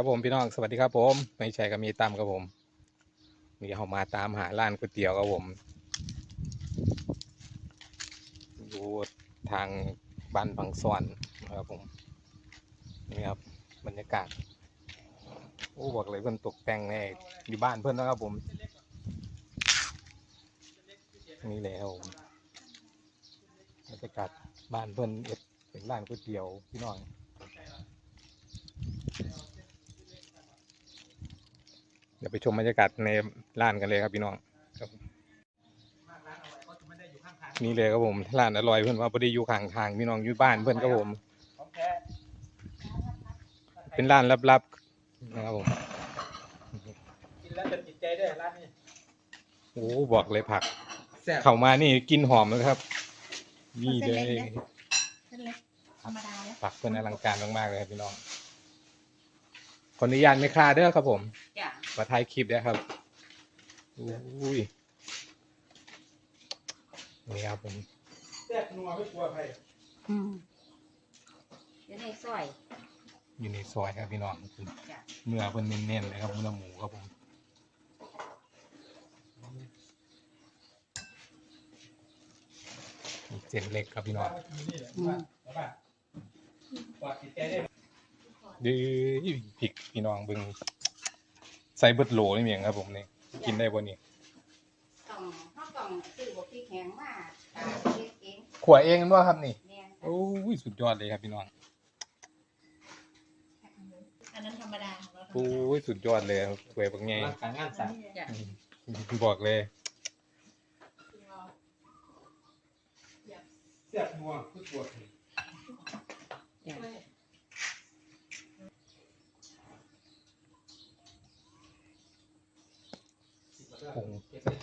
ครับผมพี่น้องสวัสดีครับผม ไม่ใช่ก็มีตั้มครับผมมีเขามาตามหาร้านก๋วยเตี๋ยวครับผมอยู่ทางบ้านพังซอนครับผมนี่ครับบรรยากาศโอ้บอกเลยเพื่อนตกแต่งแน่อยู่บ้านเพื่อนนะครับผมนี่เลยครับผมบรรยากาศบ้านเพื่อนเอ็ดเป็นร้านก๋วยเตี๋ยวพี่น้อง เดี๋ยวไปชมบรรยากาศในร้านกันเลยครับพี่น้องครับนี่เลยครับผมร้านอร่อยเพื่อนว่าพอดีอยู่ข้างทางพี่น้องอยู่บ้านเพื่อนครับผมของแท้เป็นร้านลับๆนะครับผมกินแล้วจะติดใจด้วยร้านนี้โอ้บอกเลยผักแซ่บเข้ามานี่กินหอมนะครับ นี่เลยเส้นเล็กธรรมดาเลยผักเพื่อนอลังการมากๆเลยครับพี่น้องขออนุญาตไม่คลาเด้อครับผมจ้ะ มาถ่ายคลิปด้วยครับอุ้ยนี่ครับผมแซ่บนัวไม่กลัวใครอืมอยู่ในซอยอยู่ในซอยครับพี่น้องจ้ะเนื้อเพิ่นเน้นๆเลยครับเนื้อหมูครับผมมีเส้นเล็กครับพี่น้องนี่แหละบ้านบ้านกว่าติดใจได้ดื้อพริกพี่น้องเบิ่ง ใส่เบิดโหลนี่เองครับ ผมนี่กินได้บ่นี่ต้องเขาต้องซื้อบวกพริกแห้งมาตาเล็กเองขัวเองกันบ่ครับนี่เนี่ยโอ้ยสุดยอดเลยครับพี่น้องอันนั้นธรรมดาของเราธรรมโอ้ดายสุดยอดเลยครับขัวบักแง่ร่างกายงานสั่งจ้ะบอกเลยแซ่บนัวไม่กลัวใคร จ้ะ คง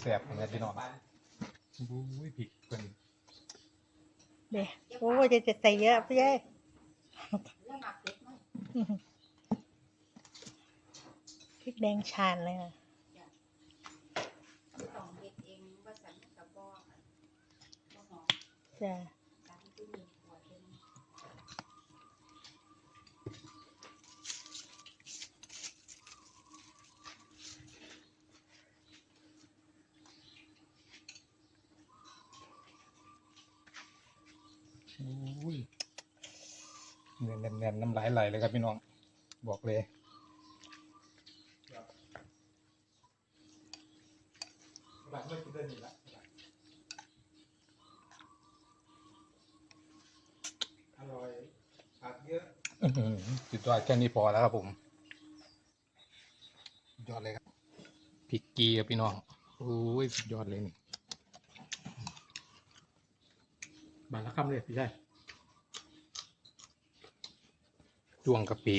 แซ่บๆนะพี่น้องโอ้ยพริกเพิ่นเด็โอ้ยจะจะใส่เยอะพี่เอ้ยแล้วหมักเผ็ดไหมพริกแดงชานเลยอะต้องเฮ็ดเองว่าสั่นกับบ่อันบ่หอมจ้ะ ตามที่มีขวดเป็น โอ้ย เนื้อแน่นๆน้ำลายไหลเลยครับพี่น้อง บอกเลยบ้านไม่กินได้นี่ละอร่อยผักเยอะอื้อหือสุดยอดแค่นี้พอแล้วครับผมสุดยอดเลยครับพริกกีครับพี่น้องโอ้ยสุดยอดเลยนี่บานละคำเลยพี่ชาย จ้วงกะปิ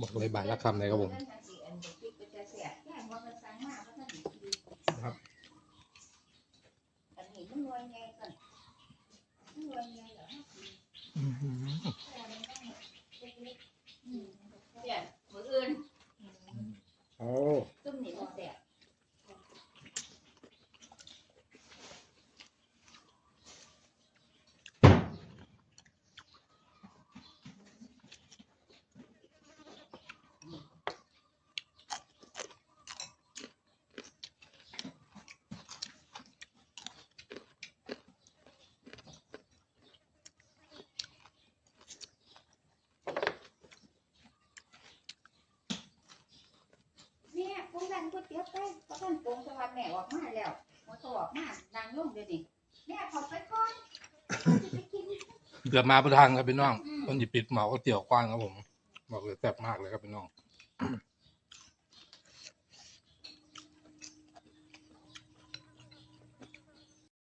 บอกเลยบาทละคำเลยครับผมนั่นน่ะสิอันเด็กพริกก็จะแซ่บแค่ว่ามันสั่งมาว่าท่านสิกินครับอันนี้มันรวยไงก่อนมันรวยไงเหรอ อื้อหือ เดี๋ยวมืออื่น โอ้ ซุ่มนี่มันแสบ เนี่ยปรุงดันก๋วยเตี๋ยวไปเพราะท่านปรุงสวัสดิ์ แม่ออกมาแล้วหมดตัวออกมานางลุ่มเดี๋ยวนี้แม่ขอไปก่อนจะไปกินเกือบมาประทางครับพี่น้องอืม ต้นหยิบปิดเหมาก็เตี๋ยวกว้างครับผม บอกเลยแซ่บมากเลยครับพี่น้อง